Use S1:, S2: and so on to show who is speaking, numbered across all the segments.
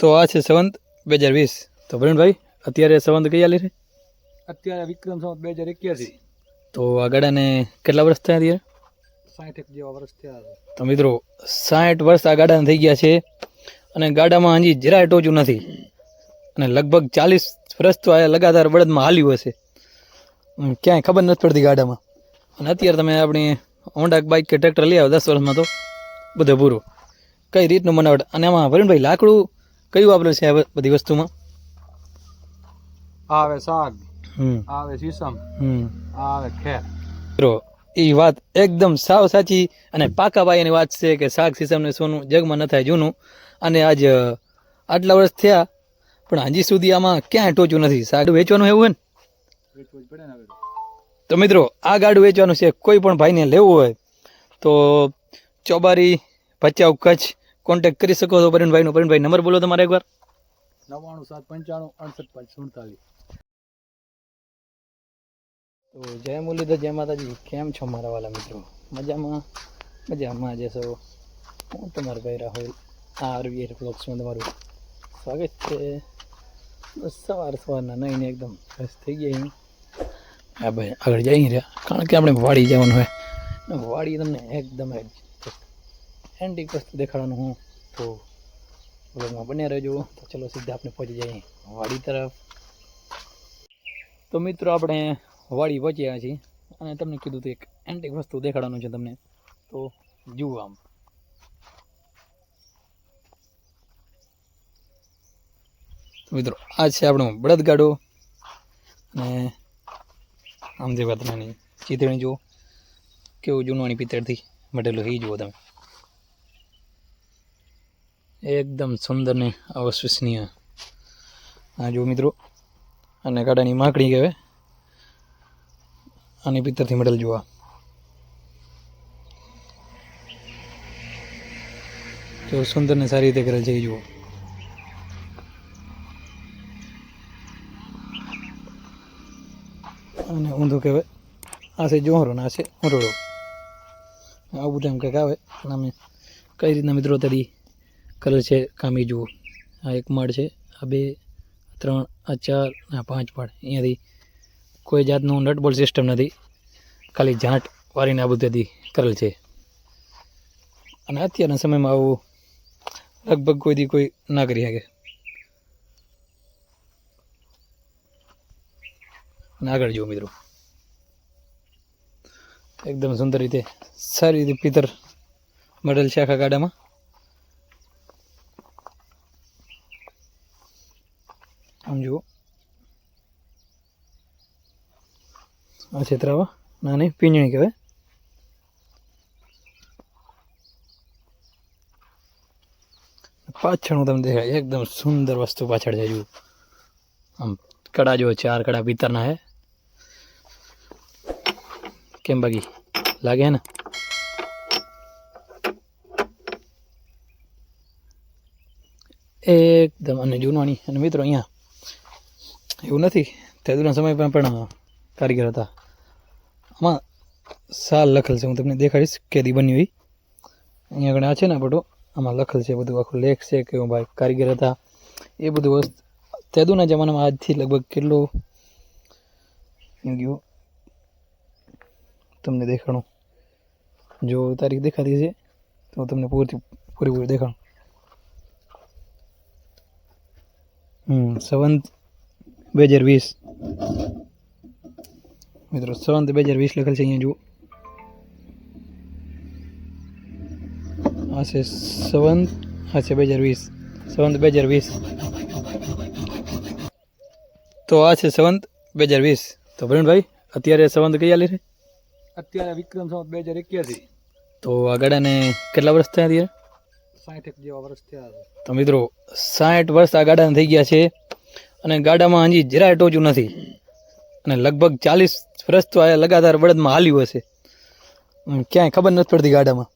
S1: તો આ છે સંવંત બે હજાર વીસ. તો પ્રવીણભાઈ અત્યારે સંવંત કઈ આલી છે?
S2: અત્યારે વિક્રમ સંવંત બે હજાર એક્યાસી.
S1: તો આ ગાડાને કેટલા વર્ષ થયા અત્યારે?
S2: સાઠ એક જેવા વર્ષ થયા છે.
S1: તો મિત્રો સાઠ વર્ષ આ ગાડાને થઈ ગયા છે અને ગાડામાં હજી જરાય ટોચું નથી. અને લગભગ ચાલીસ વર્ષ તો આ લગાતાર બળદમાં હાલ્યું હશે. ક્યાંય ખબર નથી પડતી ગાડામાં. અને અત્યારે તમે આપણી હોન્ડા બાઇક કે ટ્રેક્ટર લઈ આવો દસ વર્ષમાં તો બધું પૂરું કઈ રીતનું બનાવટ અને આમાં વરુણભાઈ લાકડું કયું વાપરે છે આ બધી વસ્તુમાં?
S2: આવે
S1: શાક
S2: આવે સીસમ આવે ખેર.
S1: મિત્રો એ વાત એકદમ સાવ સાચી અને પાકા ભાઈની વાત છે કે શાક સીસમને સોનું જગમાં ન થાય જૂનું. અને આજ આટલા વર્ષ થયા પણ હજી સુધી આમાં ક્યાંય ટોચું નથી. શાક વેચવાનું એવું હોય ને?
S2: ને. તો
S1: મિત્રો આ ગાડું વેચવાનું છે. કોઈ પણ ભાઈને લેવું હોય તો ચોબારી ભચાઉ કચ્છ કોન્ટેક્ટ કરી શકો છો પરિણભાઈનો પરિણભાઈ નંબર બોલો તમારે એકવાર.
S2: નવ્વાણું સાત પંચાણું અડસઠ પાંચ સુડતાલીસ.
S1: તો જય મુરલીધર જય માતાજી. કેમ છો મારા વાલા મિત્રો? મજામાં? મજામાં જશો હું તમારો ભાઈ રાહુલ આ આરવીઆર બ્લોક્સમાં તમારું સ્વાગત છે. બસ સવાર સવારના નહીં એકદમ ફ્રેશ થઈ ગયા હા ભાઈ આગળ જઈ રહ્યા. કારણ કે આપણે વાડી જવાનું હોય. વાડી તમને એકદમ એન્ટિક વસ્તુ દેખાડવાનું હું તો બ્લોગમાં બન્યા રહેજો. તો ચલો સીધા આપણે પહોંચી જઈએ વાડી તરફ. તો મિત્રો આપણે વાડી પહોંચ્યા છીએ અને તમને કીધું હતું એક એન્ટિક વસ્તુ દેખાડવાનું છે તમને. તો જુઓ આમ. મિત્રો, આ છે આપણો બળદગાડો. અને આમ જે વાત ચિતરણી જુઓ, કેવું જૂનવાણી પિત્તળથી મટેલું એ જુઓ તમે. એકદમ સુંદર ને અવિશ્વસનીય. આ જુઓ મિત્રો અને ગાડાની માકડી કહેવાય. અને પિત્તરથી મેડલ જોવા તો સુંદર ને સારી રીતે કરેલ છે જુઓ. અને ઊંધું કહેવાય. આ છે જોહરો ને આ છે ઉરોડો આવું બધું એમ કંઈક આવે. અને અમે કઈ રીતના મિત્રો તરી કરેલ છે કામી જુઓ. આ એક માળ છે, આ બે, ત્રણ, આ ચાર, આ પાંચ માળ. અહીંયાથી કોઈ જાતનું નટબોલ સિસ્ટમ નથી. ખાલી ઝાંટ વારીને આ બધું કરેલ છે. અને અત્યારના સમયમાં આવું લગભગ કોઈથી કોઈ ના કરી શકે. આગળ જુઓ મિત્રો. એકદમ સુંદર રીતે સારી રીતે પિત્તર મળેલ છે આખા ગાડામાં. આમ જુઓ. આ છેતરાવા? નાની પીંજણી કહેવાય. પાછળનું તમને દેખાય, એકદમ સુંદર વસ્તુ પાછળ છે, જુઓ. આમ કડા જો ચાર કડા પિત્તરના હે કેમ બાકી? લાગે ને? એકદમ, અને જૂનવાણી અને મિત્રો અહીંયા એવું નથી. તેદુના સમય પણ કારીગર હતા. આમાં સાલ લખેલ છે. હું તમને દેખાડીશ કેદી બન્યું એ અહીંયા આગળ આ છે ને બધું આમાં લખેલ છે બધું. આખું લેખ છે કે ભાઈ કારીગર હતા. એ બધું વસ્તુ તેદુના જમાનામાં આજથી લગભગ કેટલો ગયું? તમને દેખાડું જો તારીખ દેખાતી છે, તો તમને પૂરતી પૂરી પૂરી દેખાડું. હમ, સંવંત બે હજાર વીસ. મિત્રો સંત બે હજાર વીસ લખેલ છે અહીંયા જુઓ. આ છે સંવંત આ છે બે હજાર વીસ. સંવંત બે હજાર વીસ. તો આ છે સંવંત બે હજાર વીસ. તો પ્રવીણભાઈ અત્યારે સંવંત કઈ આલી છે?
S2: અત્યારે વિક્રમ સંવંત બે હજાર એક્યાસી.
S1: તો આ ગાડાને કેટલા વર્ષ થયા અત્યારે?
S2: સાઠ એક જેવા વર્ષ થયા
S1: તો મિત્રો સાઠ વર્ષ આ ગાડાને થઈ ગયા છે. અને ગાડામાં હજી જરાય ટોચું નથી. અને લગભગ ચાલીસ વર્ષ તો આ લગાતાર બળદમાં હાલ્યું હશે. ક્યાંય ખબર નથી પડતી ગાડામાં.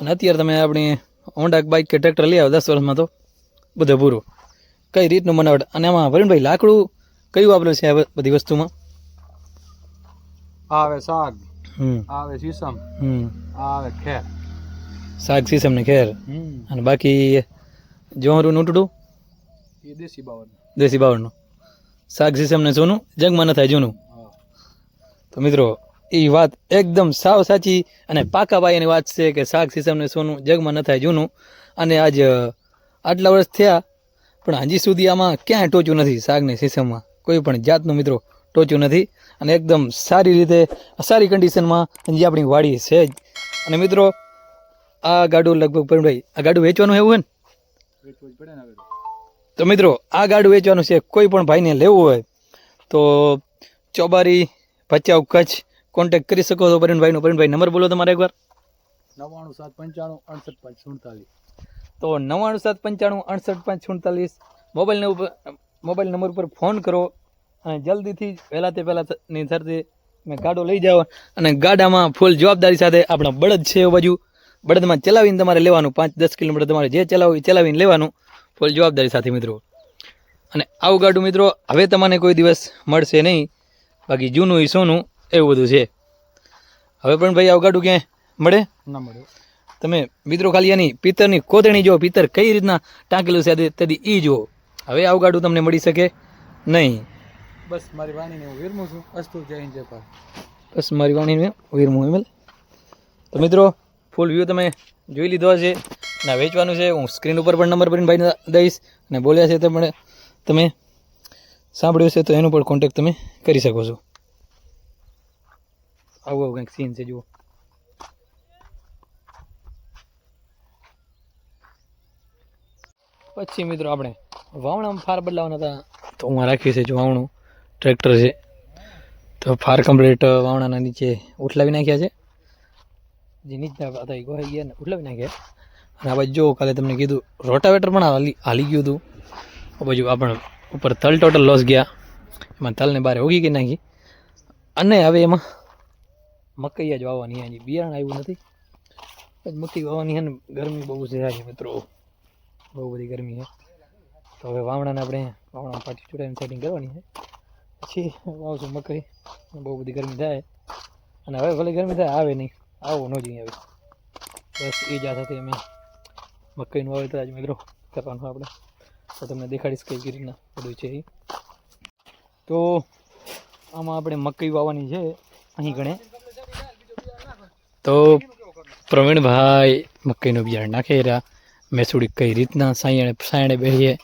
S1: અને અત્યારે તમે આપણી હોન્ડા બાઇક કે ટ્રેક્ટર લઈ આવો દસ વર્ષમાં તો બધું પૂરું કઈ રીતનું બનાવટ અને એમાં વરુણભાઈ લાકડું કયું વાપરે છે આ બધી વસ્તુમાં?
S2: આવે સાગ. આવે સીસમ
S1: હમ.
S2: આવે ખેર.
S1: શાક સીસમ ને ખેર. અને બાકી જોહરું નૂટડું
S2: એ દેશી બાવન.
S1: દેશી બાવળનું. શાક સિસમને સોનું, જગમાં ન થાય જૂનું. તો મિત્રો, એ વાત એકદમ સાવ સાચી અને પાકા પાયાની વાત છે કે શાક સિસમને સોનું, જગમાં ન થાય જૂનું. અને આજ આટલા વર્ષ થયા, પણ હજી સુધી આમાં ક્યાંય ટોચ્યું નથી શાકની સિસમમાં કોઈ પણ જાતનું મિત્રો ટોચ્યું નથી. અને એકદમ સારી રીતે, સારી કન્ડિશનમાં જે આપણી વાડી છે જ. અને મિત્રો, આ ગાડું લગભગ ભાઈ આ ગાડું વેચવાનું એવું હોય ને? તો મિત્રો આ ગાડું વેચવાનું છે. કોઈ પણ ભાઈને લેવું હોય તો ચોબારી ભચાઉ કચ્છ કોન્ટેક્ટ કરી શકો છો. પરિણભાઈનો પરિણભાઈ નંબર બોલો તમારે એકવાર.
S2: નવ્વાણું સાત પંચાણું અડસઠ પાંચ સુડતાલીસ
S1: તો નવ્વાણું સાત પંચાણું અડસઠ પાંચ સુડતાલીસ મોબાઈલ ઉપર મોબાઈલ નંબર ઉપર ફોન કરો. અને જલ્દીથી વહેલા તે પહેલાંની સાથે મેં ગાડો લઈ જાઓ. અને ગાડામાં ફૂલ જવાબદારી સાથે આપણા બળદ છે એ બાજુ. બળદમાં ચલાવીને તમારે લેવાનું. પાંચ દસ કિલોમીટર તમારે જે ચલાવવું એ ચલાવીને લેવાનું. ફૂલ જવાબદારી સાથે મિત્રો. અને આવું ગાડું મિત્રો હવે તમને કોઈ દિવસ મળશે નહીં. બાકી જૂનું ઈસોનું સોનું એવું બધું છે. હવે પણ ભાઈ આવું ગાડું ક્યાંય મળે?
S2: ના મળે.
S1: તમે મિત્રો ખાલી એની પિત્તરની કોતરણી જુઓ પિત્તર કઈ રીતના ટાંકેલું છે તેથી એ જુઓ. હવે આવું ગાડું તમને મળી શકે નહીં.
S2: બસ મારી વાણીને હું વિરમું છું. અસ્તુ જય હિન્દ જય
S1: બસ મારી વાણીને વીરમું એમ તો મિત્રો ફૂલ વ્યૂ તમે જોઈ લીધો હશે. ના, વેચવાનું છે. હું સ્ક્રીન ઉપર પણ નંબર ભરીને ભાઈને દઈશ અને બોલ્યા છે તો પણ તમે સાંભળ્યું છે તો એનો પણ કોન્ટેક્ટ તમે કરી શકો છો. આવું આવું કંઈક સીન છે, જુઓ. પછી મિત્રો આપણે વાવણામાં ફાર બદલાવાના હતા, તો હું રાખ્યું છે, જો વાવણું. ટ્રેક્ટર છે. તો ફાર કમ્પ્લીટ વાવણાના નીચે ઉઠલાવી નાખ્યા છે. જે નીચના હતા એ ગોહાઈ ગયા ને ઉઠલાવી નાખ્યા. અને આ બાજુ જો કાલે તમને કીધું રોટાવેટર પણ હાલી હાલી ગયું હતું. આ બાજુ આપણે ઉપર તલ ટોટલ લોસ ગયા. એમાં તલને બહાર ઓગી ગઈ નાખી. અને હવે એમાં મકઈ જ વાવવાની અહીંયા બિયારણ આવ્યું નથી. મકઈ વાવવાની છે ને ગરમી બહુ છે મિત્રો. બહુ બધી ગરમી છે. તો હવે વાવણાને આપણે વાવણા પાટી ચૂડાઈને સેટિંગ કરવાની છે. પછી વાવશું મકઈ. બહુ બધી ગરમી થાય. અને હવે ભલે ગરમી થાય, આવે નહીં. આવું ન જોઈએ હવે. બસ એ જ સાથે અમે મકઈનું વાવેતર આજ મિત્રો, કરવાનું આપણે. તો તમને દેખાડીશ કઈ કઈ રીતના બધું છે એ. તો આમાં આપણે મકાઈ વાવવાની છે, અહીં ગણે. તો પ્રવીણભાઈ મકાઈનું બિયારણ નાખી રહ્યા. મેસુડી કઈ રીતના સાયણે સાયણે બેસીએ.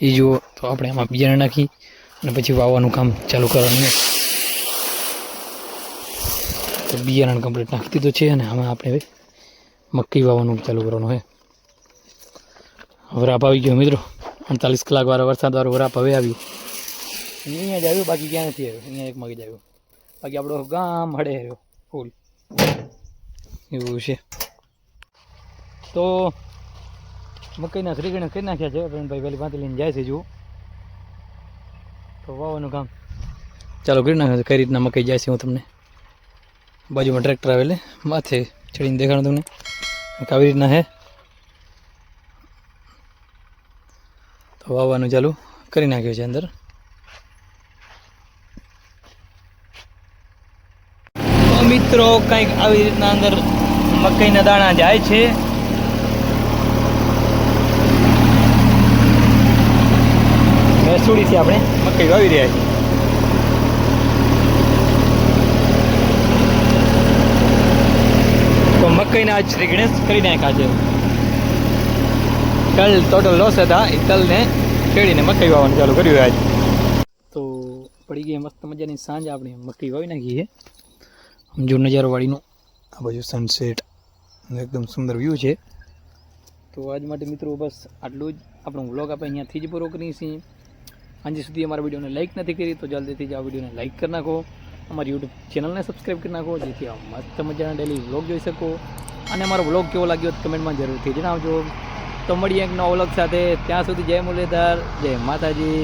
S1: એ જુઓ, તો આપણે આમાં બિયારણ નાખી અને પછી વાવવાનું કામ ચાલુ કરવાનું. તો બિયારણ કમ્પ્લીટ નાખી દીધું છે અને આમાં આપણે મકાઈ વાવવાનું ચાલુ કરવાનું છે. વરાપ આવી ગયો મિત્રો. અડતાલીસ કલાક વાળો વરસાદ વાળો વરાપ હવે આવ્યું. અહીંયા જ આવ્યું, બાકી ક્યાં નથી આવ્યું. અહીંયા એક મગજ આવ્યું. બાકી આપણો ગામ હડે રહ્યો, ફૂલ. એવું છે. તો મકાઈના શ્રીગણ કરી નાખ્યા છે ભાઈ પહેલી પાંચ લઈને જાય છે, જુઓ. તો વાવવાનું કામ. ચાલો કરી નાખ્યો કઈ રીતના મકાઈ જાય છે, હું તમને બાજુમાં ટ્રેક્ટર આવેલે, માથે ચડીને દેખાડું તમને. કેવી રીતના હે? વાવવાનું ચાલુ કરી નાખ્યું છે અંદર. મિત્રો, કંઈક આવી રીતના અંદર મકાઈના દાણા જાય છે. મેસુડીથી આપણે મકાઈ વાવી રહ્યા છીએ. તો મકાઈના આજ શ્રી ગણેશ કરી નાખ્યા છે. તલ ટોટલ લોસ હતા. એ તલને ખેડીને મકાઈ વાવવાનું ચાલુ કર્યું આજ. તો પડી ગઈ મસ્ત મજાની સાંજ. આપણે મકાઈ વાવી નાખી છે. જો નજારો આ બાજુ સનસેટ એકદમ સુંદર વ્યૂ છે. તો આજ માટે મિત્રો બસ આટલું જ. આપણો વ્લોગ આપણે અહીંયાથી જ પૂરો કરીએ છીએ. આજે સુધી અમારા વિડીયોને લાઇક નથી કરી તો જલ્દીથી જ આ વિડીયોને લાઇક કરી નાખો. અમારી યુટ્યુબ ચેનલને સબસ્ક્રાઈબ કરી નાખો. જેથી આ મસ્ત મજાના ડેલી વ્લોગ જોઈ શકો. અને અમારો વ્લોગ કેવો લાગ્યો કમેન્ટમાં જરૂરથી જણાવજો. તો મળીએ એક નવો વ્લોગ સાથે. ત્યાં સુધી જય મુરલીધર જય માતાજી.